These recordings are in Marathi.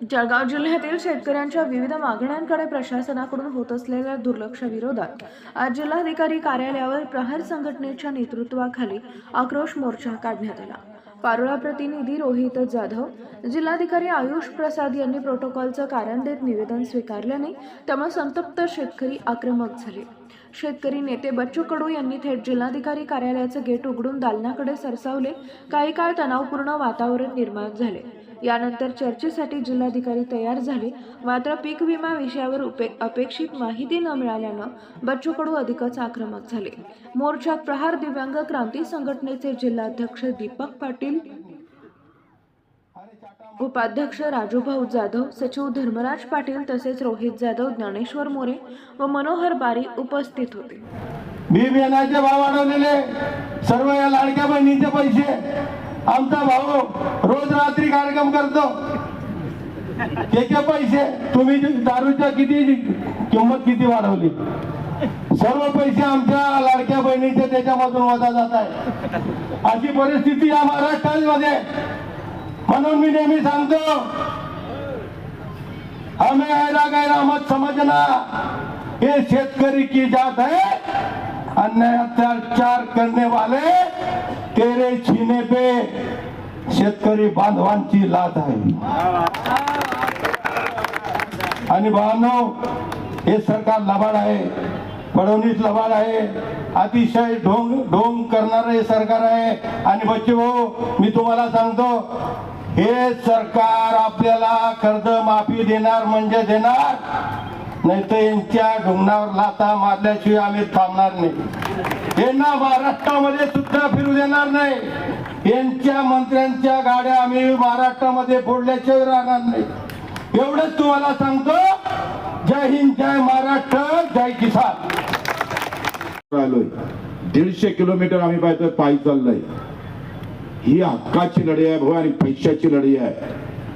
जळगाव जिल्ह्यातील शेतकऱ्यांच्या विविध मागण्यांकडे प्रशासनाकडून होत असलेल्या दुर्लक्षाविरोधात आज जिल्हाधिकारी कार्यालयावर प्रहार संघटनेच्या नेतृत्वाखाली आक्रोश मोर्चा काढण्यात आला. पारोळा प्रतिनिधी रोहित जाधव जिल्हाधिकारी आयुष प्रसाद यांनी प्रोटोकॉलचं कारण देत निवेदन स्वीकारल्याने त्यामुळे संतप्त शेतकरी आक्रमक झाले. शेतकरी नेते बच्चू कडू यांनी थेट जिल्हाधिकारी कार्यालयाचं गेट उघडून दालनाकडे सरसावले. काही काळ तणावपूर्ण वातावरण निर्माण झाले. यानंतर चर्चेसाठी जिल्हाधिकारी तयार झाले. मात्र पीक विमा विषयावर उपे अपेक्षित माहिती न मिळाल्यानं बच्चू कडू अधिकच आक्रमक झाले. मोर्चात प्रहार दिव्यांग क्रांती संघटनेचे जिल्हाध्यक्ष दीपक पाटील उपाध्यक्ष राजूभाऊ जाधव सचिव धर्मराज पाटील तसेच रोहित जाधव ज्ञानेश्वर मोरे व मनोहर बारी उपस्थित होते. बी बियाण्याचे भाव वाढवलेले. सर्व या लाडक्या बहिणीचे पैसे आमचा भाऊ रोज रात्री कार्यक्रम करतो. त्याचे पैसे? तुम्ही दारूच्या किती किंमत किती वाढवली? सर्व पैसे आमच्या लाडक्या बहिणीचे त्याच्यामधून वजा जात आहे अशी परिस्थिती या महाराष्ट्रामध्ये. म्हणून मी नेहमी सांगतो हमें ऐरा गैरा मत समझना ये शेतकरी की जात है अन्याय अत्याचार करने वाले तेरे छीने पे शेतकरी बांधवांची लात आहे. आणि भावांनो हे सरकार लबाड आहे फडणवीस लबाड आहे अतिशय ढोंग ढोंग करणार हे सरकार आहे. आणि बच्चे भाऊ मी तुम्हाला सांगतो हे सरकार आपल्याला कर्ज माफी देणार म्हणजे देणार नाही तर यांच्या ढोंगणावर लाता मारल्याशिवाय आम्ही थांबणार नाही. यांना महाराष्ट्रामध्ये सुद्धा फिरू देणार नाही. यांच्या मंत्र्यांच्या गाड्या आम्ही महाराष्ट्रामध्ये फोडल्याशिवाय राहणार नाही. एवढंच तुम्हाला सांगतो. जय हिंद जय महाराष्ट्र जय किसान. राहिलोय दीडशे किलोमीटर आम्ही पाहतोय पायी चाललोय. ही हक्काची लढाई आहे भाऊ आणि पैशाची लढाई आहे.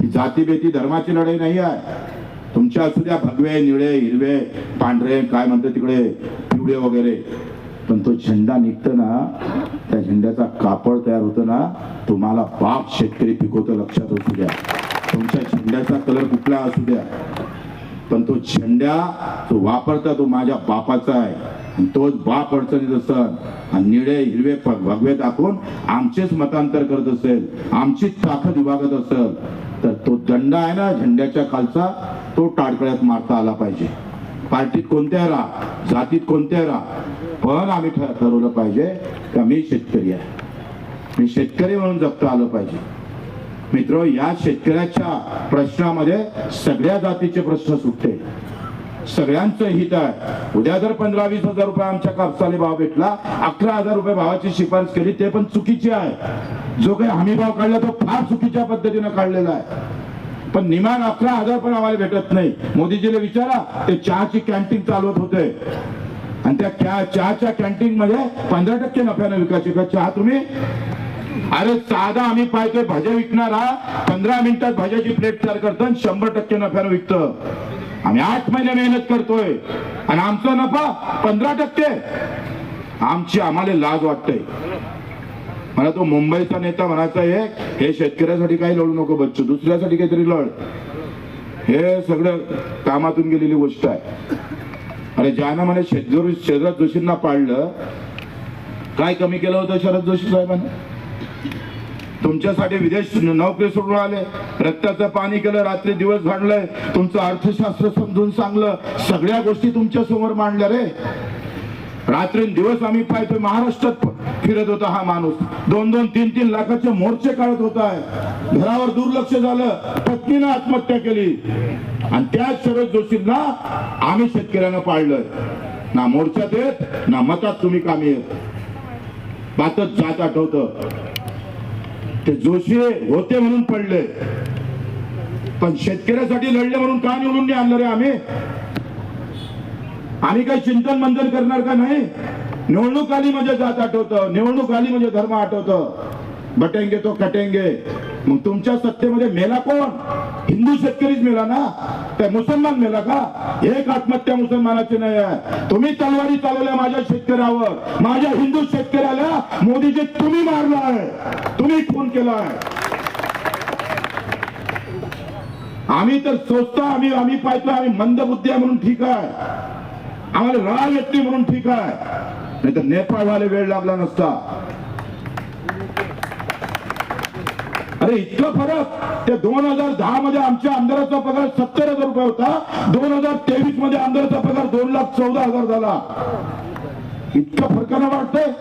ही जातीभेती धर्माची लढाई नाही आहे. तुमच्या असू द्या भगवे निळे हिरवे पांढरे काय म्हणते तिकडे पिवळे वगैरे. पण तो झेंडा निघतो ना त्या झेंड्याचा कापड तयार होतो ना तुम्हाला बाप शेतकरी पिकवतो लक्षात असू द्या. तुमच्या झेंड्याचा कलर कुठला असू द्या. पण तो झेंड्या तो वापरता तो माझ्या बापाचा आहे. तोच बाप अडचणीत असन आणि निळे हिरवे भगवे दाखवून आमचेच मतांतर करत असेल आमचीच ताकद विभागत असेल तर तो दंड आहे ना झेंड्याच्या खालचा तो टाळकळ्यात मारता आला पाहिजे. पार्टीत कोणत्या राहा जातीत कोणत्या राहा पण आम्ही ठरवलं पाहिजे का मी शेतकरी आहे. मी शेतकरी म्हणून जगता आलं पाहिजे. मित्र या शेतकऱ्याच्या प्रश्नामध्ये सगळ्या जातीचे प्रश्न सुटते सगळ्यांचं हित आहे. उद्या जर पंधरा वीस हजार रुपये आमच्या कापसाले भाव भेटला अकरा हजार रुपये भावाची शिफारस केली ते पण चुकीची आहे. जो काही हमी भाव काढला तो फार चुकीच्या पद्धतीने काढलेला आहे. पण निमान अकरा हजार पण आम्हाला भेटत नाही. मोदीजीला विचारा ते चहाची कॅन्टीन चालवत होते. आणि त्या चहाच्या कॅन्टीन मध्ये पंधरा टक्के नफ्याने विकायचे. का चहा तुम्ही. अरे साधा आम्ही पाहतोय भाज्या विकणारा पंधरा मिनिटात भाज्याची प्लेट तयार करतो आणि शंभर टक्के नफ्यानं विकतं. आम्ही आठ महिने मेहनत करतोय. आणि आमचा नफा पंधरा टक्के. आमची आम्हाला लाज वाटते. मला तो मुंबईचा नेता म्हणायचा एक हे शेतकऱ्यासाठी काही लढू नको बच्चू दुसऱ्यासाठी काहीतरी लढ. हे सगळं कामातून गेलेली गोष्ट आहे. अरे ज्यानं म्हणे शेतजोरी शरद जोशींना पाळलं काय कमी केलं होतं शरद जोशी साहेबांनी? तुमच्यासाठी विदेश नोकरी सोडून आले रक्ताचं पाणी केलं रात्री दिवस घाललंय तुमचं अर्थशास्त्र समजून सांगलं सगळ्या गोष्टी तुमच्यासमोर मांडल्या रे. रात्री दिवस आम्ही पाहतोय महाराष्ट्रात फिरत होता हा माणूस. दोन दोन तीन तीन लाखाचे मोर्चे काढत होता आहे. घरावर दुर्लक्ष झालं पत्नीनं आत्महत्या केली. आणि त्याच शरद जोशींना आम्ही शेतकऱ्यांना पाळलं ना मोर्चात येत ना मतात तुम्ही कामी येत. बातच जात आठवत. ते जोशी होते म्हणून पडले. पण शेतकऱ्यासाठी लढले म्हणून का निवडून आणलं रे आम्ही? आम्ही काही चिंतन मंथन करणार का नाही? निवडणूक आली म्हणजे जात आठवतं निवडणूक आली म्हणजे धर्म आठवतं. बटेंगे तो कटेंगे मग तुमच्या सत्तेमध्ये मेला कोण? हिंदू शेतकरीच मेला ना? त्या मुसलमान मेला का? एक आत्महत्या मुसलमानाची नाही आहे. तुम्ही तलवारी चालवल्या माझ्या शेतकऱ्यावर. माझ्या हिंदू शेतकऱ्याला मोदीजी तुम्ही मारलाय. तुम्ही खून केलाय. आम्ही तर सोचतो आम्ही आम्ही पाहतो आम्ही मंदबुद्धी आहे म्हणून ठीक आहे. आम्हाला राग येते म्हणून ठीक आहे. नाही तर नेपाळवाले वेळ लागला नसता. अरे इतकं फरक! ते दोन हजार दहा मध्ये आमच्या आमदाराचा पगार सत्तर हजार रुपये होता. दोन हजार तेवीसमध्ये आमदाराचा पगार दोन लाख चौदा हजार झाला. इतका फरकानं वाटतंय?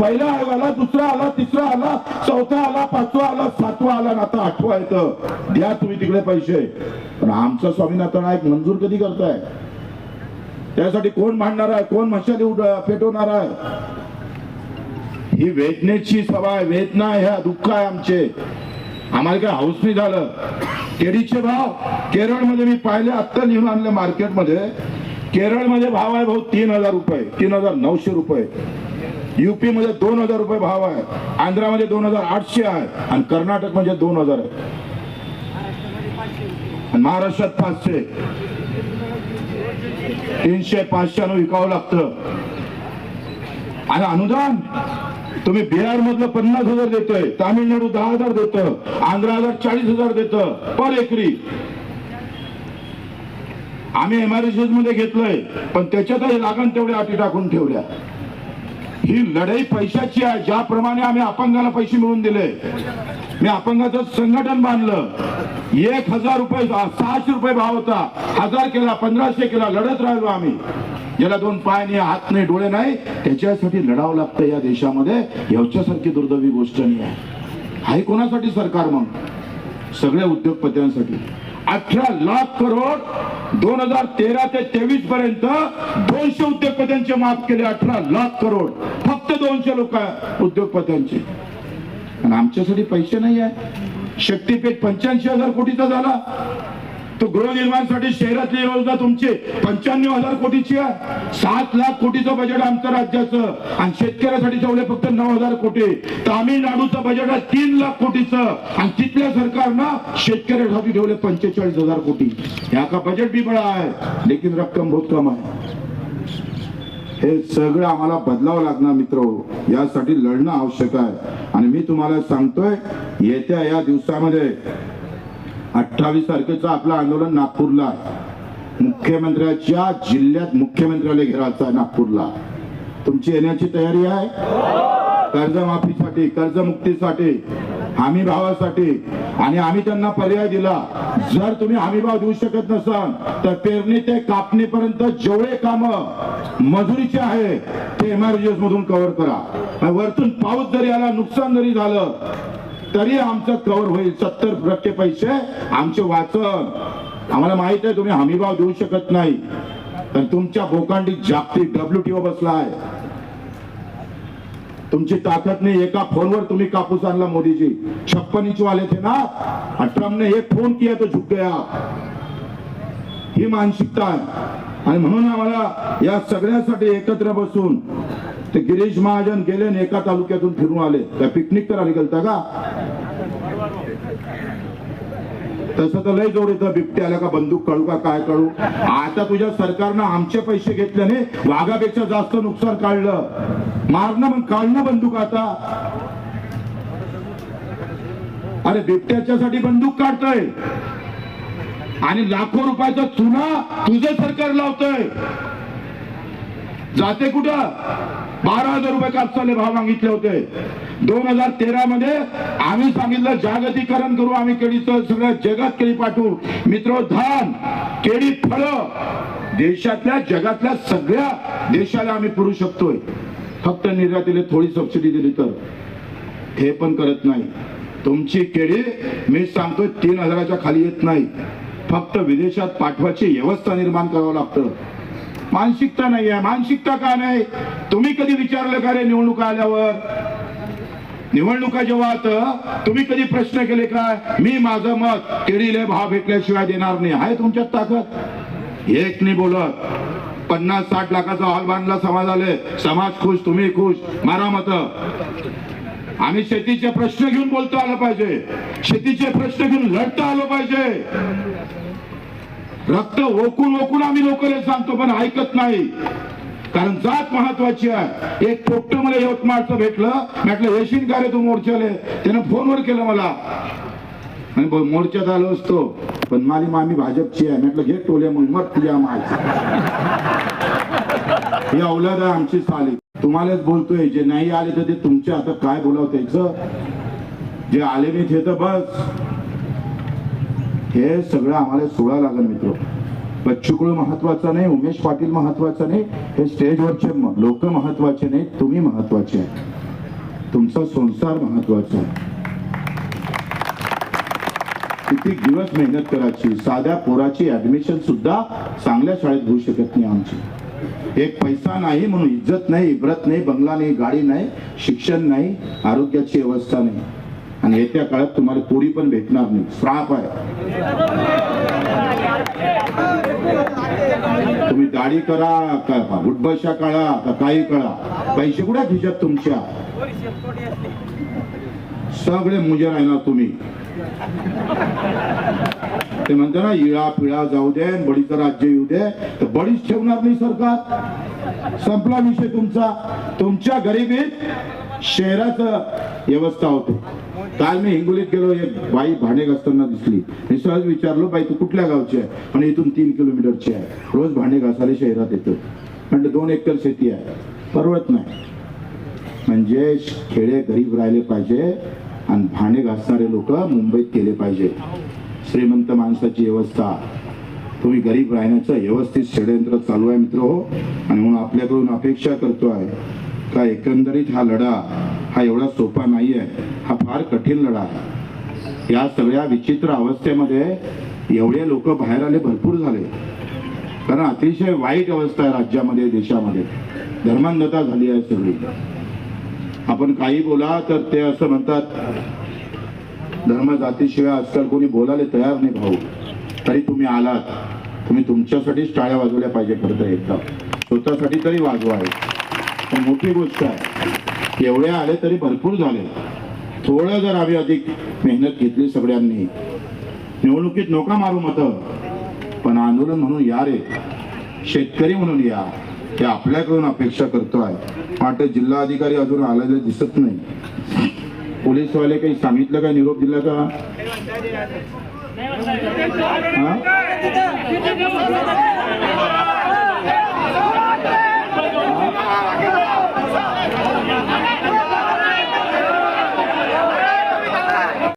पहिला आयोग आला दुसरा आला तिसरा आला चौथा आला पाचवा आला सातवा आला ना आता आठवा येतं. द्या तुम्ही तिकडे पैसे. पण आमचा स्वामीनाथन नाईक मंजूर कधी करताय? त्यासाठी कोण मांडणार आहे? कोण मशाली उड- पेटवणार आहे? ही वेदनेची सभा आहे. वेदना ह्या दुःख आहे आमचे. आम्हाला काय हाऊस नाही झालं. केळीचे भाव केरळमध्ये मी पाहिले आत्ता लिहून आणले मार्केटमध्ये. केरळमध्ये भाव आहे भाऊ तीन हजार रुपये. तीन हजार नऊशे रुपये. युपी मध्ये दोन हजार रुपये भाव आहे. आंध्रामध्ये दोन हजार आठशे आहे. आणि कर्नाटकमध्ये दोन हजार आहे. महाराष्ट्रात पाचशे. तीनशे पाचशे विकावं लागतं. आणि अनुदान तुम्ही बिहार मधलं पन्नास हजार देतोय तामिळनाडू दहा हजार देतं आंध्र हजार चाळीस हजार देतं पर एकरी. आम्ही एमआरएसएसमध्ये घेतलंय पण त्याच्यातही लागण तेवढ्या अटी टाकून ठेवल्या. ही लढाई पैशाची आहे ज्याप्रमाणे आम्ही अपंगाला पैसे मिळवून दिले. मी अपंगाचं संघटन बांधलं. एक हजार रुपये सहाशे रुपये भाव होता. हजार केला पंधराशे केला लढत राहिलो आम्ही. ज्याला दोन पाय नाही हात नाही डोळे नाही. त्याच्यासाठी लढावं लागतं या देशामध्ये. ह्याच्यासारखी दुर्दैवी गोष्ट नाही आहे. हाय कोणासाठी सरकार मग? सगळ्या उद्योगपत्यांसाठी. अठरा लाख करोड दोन हजार तेरा ते तेवीस पर्यंत दोनशे उद्योगपत्यांचे माफ केले अठरा लाख करोड. फक्त दोनशे लोक उद्योगपत्यांचे. आणि आमच्यासाठी पैसे नाही आहे. शक्तीपीठ पंच्याऐंशी हजार कोटीचा झाला. तो गृहनिर्माणसाठी शहरातली योजना तुमची पंच्याण्णव हजार कोटीची आहे. सात लाख कोटीचं बजेट आमचं राज्याचं आणि शेतकऱ्यासाठी ठेवले फक्त नऊ हजार कोटी. तामिळनाडूचं बजेट आहे तीन लाख कोटीचं. आणि तिथल्या सरकारनं शेतकऱ्यासाठी ठेवले पंचेचाळीस हजार कोटी. ह्या का बजेट बी बळा आहे? लेकिन रक्कम बहुत कम आहे. हे सगळं आम्हाला बदलावं लागणार मित्र. यासाठी लढणं आवश्यक आहे. आणि मी तुम्हाला सांगतोय येत्या या दिवसामध्ये अठ्ठावीस तारखेचं आपलं आंदोलन नागपूरला मुख्यमंत्र्याच्या जिल्ह्यात मुख्यमंत्र्याला घेरायचं आहे नागपूरला. तुमची येण्याची तयारी आहे? कर्जमाफीसाठी कर्जमुक्तीसाठी हमी भावासाठी आणि आम्ही त्यांना पर्याय दिला. जर तुम्ही हमीभाव देऊ शकत नसाल तर पेरणी ते कापणीपर्यंत जेवढे काम मजुरीचे आहे ते एमआरजीएस मधून कव्हर करा. वरतून पाऊस जरी आला नुकसान जरी झालं तरी आमचं कव्हर होईल. सत्तर टक्के पैसे आमचे वाचन. आम्हाला माहीत आहे तुम्ही हमीभाव देऊ शकत नाही. तर तुमच्या भोकांडी जागतिक डब्ल्यूटीओ बसला आहे तुमची ताकद नाही एका फोनवर तुम्ही कापूस आणला मोदीजी. छप्पन इंच वाले थे ना? और ट्रम्प ने एक फोन किया तो झुक गया. ही मानसिकता आहे. आणि म्हणून आम्हाला या सगळ्यासाठी एकत्र बसून ते गिरीश महाजन गेले आणि एका तालुक्यातून फिरून आले. त्या पिकनिक करायला गेलता का? तसं तर लय जोड येतं आल्या का बंदूक कळू का काय कळू? आता तुझ्या सरकारनं आमचे पैसे घेतल्याने वाघापेक्षा जास्त नुकसान काढलं. मारणं मग काढणं बंदूक आता. अरे बिबट्याच्यासाठी बंदूक काढतोय. आणि लाखो रुपयाचा चुना तुझं सरकार लावतय. जाते कुठं? बारा हजार रुपये कापसाले भाव मागितले होते. दोन हजार तेरा मध्ये आम्ही सांगितलं जागतिकरण करू आम्ही केळीचं सगळ्या जगात केळी पाठवू. मित्र धान केळी फळ देशातल्या जगातल्या सगळ्या देशाला आम्ही पुरू शकतोय. फक्त निर्यातीला थोडी सबसिडी दिली तर. हे पण करत नाही. तुमची केळी मी सांगतोय तीन हजाराच्या खाली येत नाही. फक्त विदेशात पाठवायची व्यवस्था निर्माण करावं लागतं. मानसिकता नाही आहे मानसिकता का नाही? तुम्ही कधी विचारलं का रे निवडणूक आल्यावर? निवडणुका जेव्हा आता तुम्ही कधी प्रश्न केले काय? मी माझं मत केळीले भाव भेटल्याशिवाय देणार नाही. आहे तुमच्यात ताकद? एक नाही बोलत. पन्नास साठ लाखाचा हॉल बांधला समाजाले समाज खुश तुम्ही खुश. मारा मत. आम्ही शेतीचे प्रश्न घेऊन बोलता आलं पाहिजे. शेतीचे प्रश्न घेऊन लढता आलं पाहिजे. रक्त ओकून ओकून आम्ही लोकांना सांगतो पण ऐकत नाही. कारण जात महत्वाची आहे. एक पोट्ट मला यवतमाळचं भेटलं. म्हटलं येशील का रे तू मोर्चाले? त्यानं फोनवर केलं मला. आणि मोर्चात आलो असतो पण माझी मामी भाजपची आहे. म्हटलं घे टोले मग मग तुझ्या माय ही औलाद आहे आमची साली. तुम्हालाच बोलतोय जे नाही आले तर ते तुमच्या आता काय बोलाव त्याच? जे आले नाही ते तर बस. हे सगळं आम्हाला सोडा लागेल मित्र. बच्चूकुळ महत्त्वाचा नाही उमेश पाटील महत्त्वाचा नाही हे स्टेजवरचे लोक महत्त्वाचे नाही तुम्ही महत्त्वाचे आहे तुमचा संसार महत्त्वाचा आहे. किती दिवस मेहनत करायची साध्या पोराची ऍडमिशन सुद्धा चांगल्या शाळेत होऊ शकत नाही आमची. एक पैसा नाही म्हणून इज्जत नाही इब्रत नाही बंगला नाही गाडी नाही शिक्षण नाही आरोग्याची व्यवस्था नाही. आणि येत्या काळात तुम्हाला पोरी पण भेटणार नाही. श्राप आहे. तुम्ही दाढी करा का उठबशा कळा का काही कळा. पैसे कुठे खिशात तुमच्या? सगळे मुजे राहणार तुम्ही. ते म्हणते ना इळा पिळा जाऊ दे बडीचं बळीचं राज्य येऊ दे. तर बळीच ठेवणार नाही सरकार. संपला विषय तुमचा. तुमच्या गरिबीत शहराचं व्यवस्था होते. काल मी हिंगोलीत गेलो एक बाई भांडे घासताना दिसली. मी सहज विचारलो बाई तू कुठल्या गावची आहे? आणि इथून तीन किलोमीटरची आहे. रोज भांडे घासायला शहरात येतो. म्हणजे दोन एकर शेती आहे. परवडत नाही. म्हणजे खेडे गरीब राहिले पाहिजे आणि भांडे घासणारे लोक मुंबईत केले पाहिजे. श्रीमंत माणसाची व्यवस्था. तुम्ही गरीब राहण्याचं व्यवस्थित षडयंत्र चालू आहे मित्र हो. आणि म्हणून आपल्याकडून अपेक्षा करतो आहे का एकंदरीत हा लढा हा एवढा सोपा नाही आहे हा फार कठीण लढा आहे. या सगळ्या विचित्र अवस्थेमध्ये एवढे लोक बाहेर आले भरपूर झाले. कारण अतिशय वाईट अवस्था आहे राज्यामध्ये देशामध्ये. धर्मांधता झाली आहे सगळी. आपण काही बोला तर ते असं म्हणतात धर्म जातीशिवाय आजकाल कोणी बोलायला तयार नाही भाऊ. तरी तुम्ही आलात. तुम्ही तुमच्यासाठीच टाळ्या वाजवल्या पाहिजे खरं तर एकदा. स्वतःसाठी तरी वाजवा आहे तर मोठी गोष्ट आहे. एवढे आले तरी भरपूर झाले. थोडं जर आम्ही अधिक मेहनत घेतली सगळ्यांनी. निवडणुकीत नोका मारू मत. पण आंदोलन म्हणून या रे. शेतकरी म्हणून या. हे आपल्याकडून अपेक्षा करतोय. वाटत जिल्हाधिकारी अजून आलेले दिसत नाही. पोलीसवाले काही सांगितलं का? निरोप दिला का? हा?